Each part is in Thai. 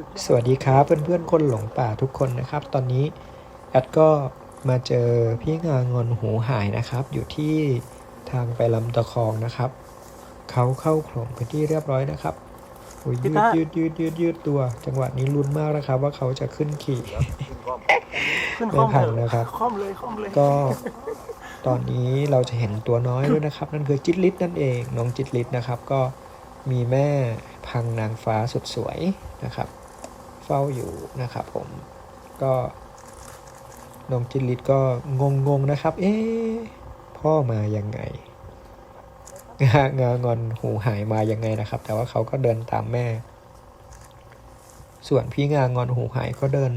สุดยอดสวัสดีครับเพื่อนๆคนหลงป่าทุกคนนะครับ ตอนนี้แอดก็มาเจอพี่งางอนหูหายนะครับ อยู่ที่ทางไปลำตะคองนะครับเขาเข้าโขลงเป็นที่เรียบร้อยนะครับโอ้ยยืดยืดยืดยืดยืดตัว จังหวะนี้ลุ้นมากนะครับ ว่าเขาจะขึ้นขี่ขึ้นคล่อมไม่พังเลยนะครับคล่อมเลยคล่อมเลยก็ตอนนี้เราจะเห็นตัวน้อยด้วยนะครับ นั่นคือจิตรลิศนั่นเองน้องจิตรลิศนะครับ ก็มีแม่พังนางฟ้าสุดสวยนะครับ เฝ้าอยู่นะครับผมก็น้องจิตรลิศก็งงๆนะครับ เอ๊พ่อมายังไงงางางอนหูหายมายังไงนะครับ แต่ว่าเขาก็เดินตามแม่ ส่วนพี่งางอนหูหายก็เดิน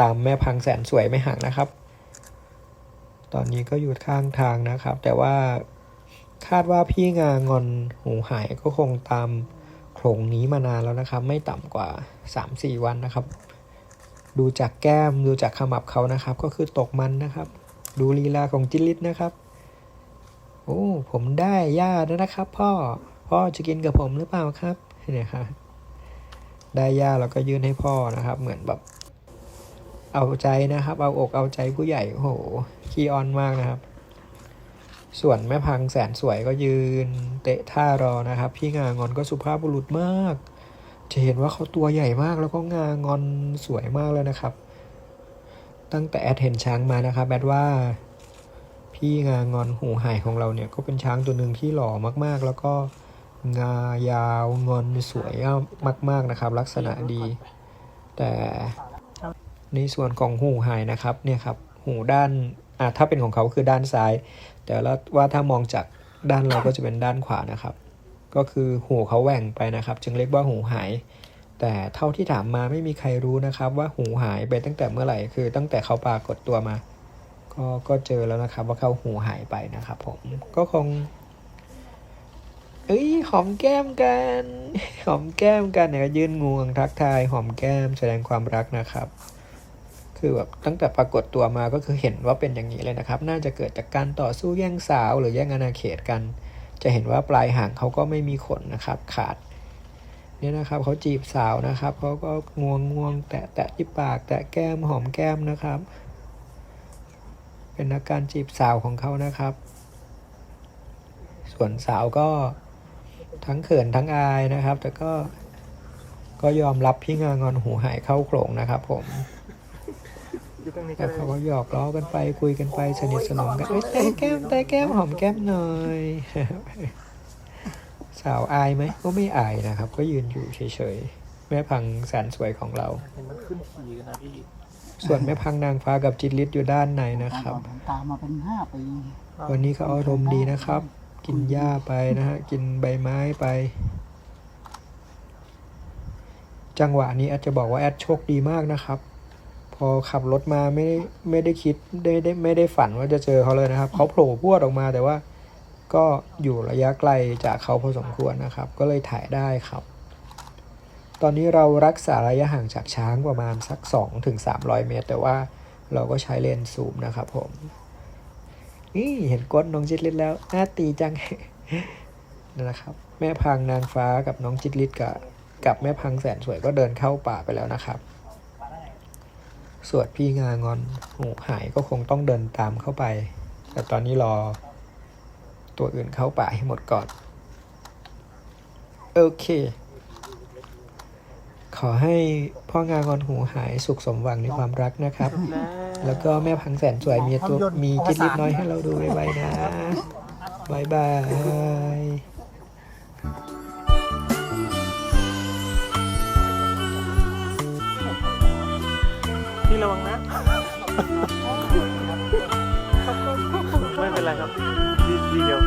ตามแม่พังแสนสวยไม่ห่างนะครับ ตอนนี้ก็อยู่ข้างทางนะครับ แต่ว่าคาดว่าพี่งางอนหูหายก็คงตาม โขลงนี้มานานแล้วนะครับ ไม่ต่ำกว่า 3-4 วันนะครับ ดูจากแก้มดูจากขมับเขานะครับ ก็คือตกมันนะครับ ดูลีลาของจิลลิตนะครับโอ้ผมได้ย่าแล้วนะครับ พ่อพ่อจะกินกับผมหรือเปล่าครับเนี่ยครับได้ย่าแล้วก็ยื่นให้พ่อนะครับ เหมือนแบบ เอาใจนะครับ เอาอกเอาใจผู้ใหญ่โอ้โหขี้ออนมากนะครับ ส่วนแม่พังแสนสวยก็ยืน เตะท่ารอนะครับ พี่งางอนก็สุภาพบุรุษมาก จะเห็นว่าเขาตัวใหญ่มากแล้วก็งางอนสวยมากเลยนะครับ ตั้งแต่แอดเห็นช้างมานะครับแอดว่า พี่งางอนหูหายของเราเนี่ยก็เป็นช้างตัวหนึ่งที่หล่อมากๆ แล้วก็งายาวงอนสวยมาก ๆนะครับ ลักษณะดี แต่ในส่วนของหูหายนะครับเนี่ยครับ หูด้าน อ่าถ้าเป็นของเขาคือด้านซ้าย แต่แล้วว่าถ้ามองจากด้านเราก็จะเป็นด้านขวานะครับ ก็คือหูเขาแหว่งไปนะครับ จึงเรียกว่าหูหาย แต่เท่าที่ถามมาไม่มีใครรู้นะครับ ว่าหูหายไปตั้งแต่เมื่อไหร่คือ ตั้งแต่เขาปรากฏตัวมา ก็ก็เจอแล้วนะครับ ว่าเขาหูหายไปนะครับ ผมก็คงเอ้ยหอมแก้มกันหอมแก้มกันเนี่ยยื่นงวงทักทายหอมแก้มแสดงความรักนะครับ คือแบบตั้งแต่ปรากฏตัวมาก็คือเห็นว่าเป็นอย่างนี้เลยนะครับ น่าจะเกิดจากการต่อสู้แย่งสาว หรือแย่งอาณาเขตกัน จะเห็นว่าปลายหางเขาก็ไม่มีขนนะครับ ขาดเนี่ยนะครับเขาจีบสาวนะครับเขาก็งวงงวงแตะแตะที่ปากแตะแก้มหอมแก้มนะครับ เป็นอาการจีบสาวของเขานะครับ ส่วนสาวก็ทั้งเขินทั้งอายนะครับ แต่ก็ก็ยอมรับพี่งางอนหูหายเข้าโขลงนะครับผม อยู่ตรงนี้ก็แล้วได้เขาก็หยอกล้อกันไปคุยกันไปสนิทสนมกันเอ้ยแต่แก้มแต่แก้มหอมแก้มหน่อย สาวอายไหมก็ไม่อายนะครับ ก็ยืนอยู่เฉยๆแม่พังแสนสวยของเรา เห็นมันขึ้นขี่กันนะพี่ส่วนแม่พังนางฟ้ากับจิตรลิศอยู่ด้านในนะครับ ผมตามมาเป็นห้าปีวันนี้เขาอารมณ์ดีนะครับ กินหญ้าไปนะฮะ กินใบไม้ไป จังหวะนี้แอดจะบอกว่าแอดโชคดีมากนะครับ พอขับรถมาไม่ไม่ได้คิดได้ได้ไม่ได้ฝันว่าจะเจอเขาเลยนะครับ เขาโผล่พวดออกมาแต่ว่าก็อยู่ระยะไกลจากเขาพอสมควรนะครับ ก็เลยถ่ายได้ครับ ตอนนี้เรารักษาระยะห่างจากช้างประมาณสัก2ถึง300 เมตร แต่ว่าเราก็ใช้เลนส์ซูมนะครับผมนี่เห็นก้นน้องจิตรลิศแล้วน่าตีจังนั่นแหละครับ แม่พังนางฟ้ากับน้องจิตรลิศกับกับแม่พังแสนสวยก็เดินเข้าป่าไปแล้วนะครับ ส่วนพี่งางอนหูหายก็คงต้องเดินตามเข้าไป แต่ตอนนี้รอ ตัวอื่นเข้าป่าให้หมดก่อน โอเค ขอให้พ่องางอนหูหายสุขสมหวังในความรักนะครับ แล้วก็แม่พังแสนสวยมีตัวมีจิตลิดน้อยให้เราดูไว้ๆนะบายบาย พี่ระวังนะ ไม่เป็นไรครับดีดีเดียว